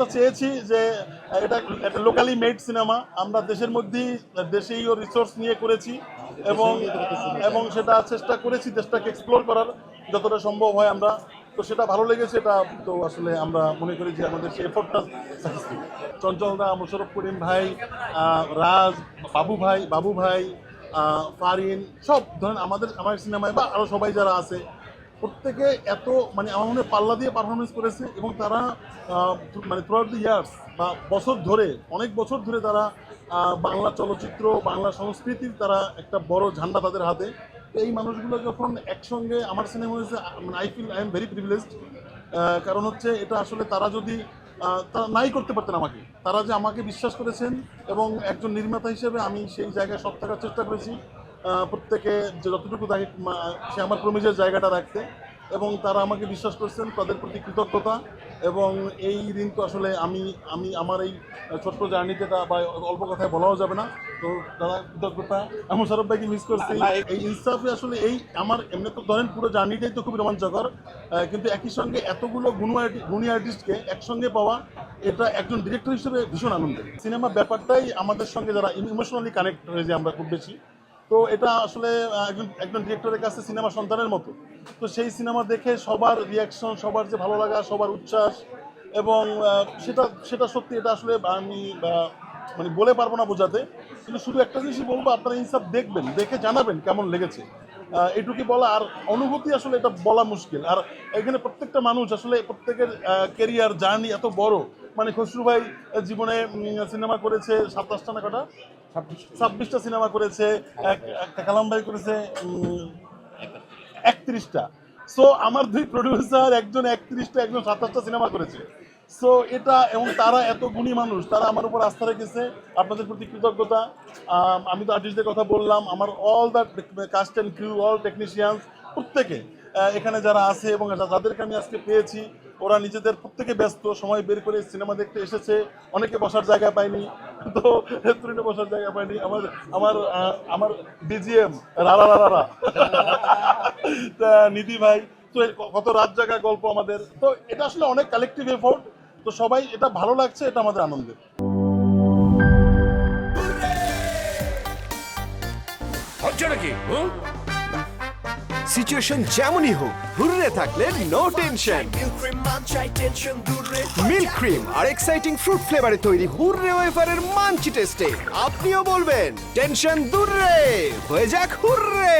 আমরা চেয়েছি যে এটা একটা লোকালি মেড সিনেমা আমরা দেশের মধ্যেই, দেশেই ও রিসোর্স নিয়ে করেছি এবং এবং সেটা চেষ্টা করেছি দেশটাকে এক্সপ্লোর করার, যতটা সম্ভব হয় আমরা। তো সেটা ভালো লেগেছে, এটা তো আসলে আমরা মনে করি যে আমাদের সেই এফোর্টটা সাকসেসফুল চঞ্চল দা মোশারফ করিম ভাই রাজ, বাবু ভাই বাবু ভাই ফারিন, সব ধরেন আমাদের আমার সিনেমায় বা আরও সবাই যারা আছে প্রত্যেকে এত মানে আমার মনে পাল্লা দিয়ে পারফরমেন্স করেছে এবং তারা মানে থ্রু দ্য ইয়ার্স বা বছর ধরে, অনেক বছর ধরে তারা বাংলা চলচ্চিত্র, বাংলা সংস্কৃতির তারা একটা বড় ঝান্ডা তাদের হাতে। এই মানুষগুলো যখন একসঙ্গে, আমার সিনেমা হয়েছে I feel I am very privileged কারণ হচ্ছে এটা আসলে তারা যদি তারা নাই করতে পারতেন আমাকে। তারা যে আমাকে বিশ্বাস করেছেন এবং একজন নির্মাতা হিসেবে আমি সেই জায়গায় সব থাকার চেষ্টা করেছি। প্রত্যেকে যে যতটুকু তাকে সে আমার প্রমিজের জায়গাটা রাখতে এবং তারা আমাকে বিশ্বাস করছেন তাদের প্রতি কৃতজ্ঞতা এবং এই ঋণ তো আসলে আমি আমি আমার এই ছোট্ট জার্নিতে তা বা অল্প কথায় বলাও যাবে না। তো তারা কৃতজ্ঞতা। আমি সরব ভাইকে মিস করছি। এই ইনসাফে আসলে এই আমার এমনি তো ধরেন পুরো জার্নিটাই তো খুব রোমাঞ্চকর কিন্তু একই সঙ্গে এতগুলো গুণী গুণী আর্টিস্টকে একসঙ্গে পাওয়া এটা একজন ডিরেক্টর হিসেবে ভীষণ আনন্দের। সিনেমা ব্যাপারটাই আমাদের সঙ্গে যারা ইমোশনালি কানেক্ট হয়ে যায় আমরা খুব বেশি তো এটা আসলে একজন একজন ডিরেক্টরের কাছে সিনেমা সন্তানের মতো। তো সেই সিনেমা দেখে সবার রিয়াকশন সবার যে ভালো লাগা, সবার উচ্ছ্বাস এবং সেটা সেটা সত্যি, এটা আসলে আমি মানে বলে পারব না বোঝাতে। কিন্তু শুধু একটা জিনিসই বলব, আপনারা ইনসাফ দেখবেন, দেখে জানাবেন কেমন লেগেছে। এইটুকুই বলা আর অনুভূতি আসলে এটা বলা মুশকিল। আর এখানে প্রত্যেকটা মানুষ আসলে প্রত্যেকের কেরিয়ার জার্নি এত বড়। মানে খসরু ভাই জীবনে সিনেমা করেছে সাতাশটা না কটা? ছাব্বিশটা। সিনেমা করেছে কালাম ভাই করেছে একত্রিশটা। সো আমার দুই প্রডিউসার একজন একত্রিশটা একজন সাতাশটা সিনেমা করেছে। সো এটা এবং তারা এত গুণী মানুষ, তারা আমার উপর আস্থা রেখেছে, আপনাদের প্রতি কৃতজ্ঞতা। আমি তো আর্টিস্টদের কথা বললাম, আমার all the cast and crew all technicians প্রত্যেকে এখানে যারা আছে এবং যাদেরকে আমি আজকে পেয়েছি, ওরা নিজেদের প্রত্যেকে ব্যস্ত, সময় বের করে সিনেমা দেখতে এসেছে, অনেকে বসার জায়গা পায়নি, তো রেস্টুরেন্টে বসার জায়গা পায়নি, আমার আমার আমার বিজিএম রারা রারা নিধি ভাই, তো কত রাত জায়গা গল্প আমাদের। তো এটা আসলে অনেক কালেকটিভ এফোর্ট তো সবাই এটা ভালো লাগছে, এটা আমাদের আনন্দের। হচ্ছে নাকি? সিচুয়েশন যেমনই হোক হুররে থাকলে নো টেনশন মিল্ক ক্রিম আর এক্সাইটিং ফ্রুট ফ্লেভারে তৈরি হুররে ওয়েফারের মানচি টেস্টে আপনিও বলবেন টেনশন দূর, হয়ে যাক হুররে।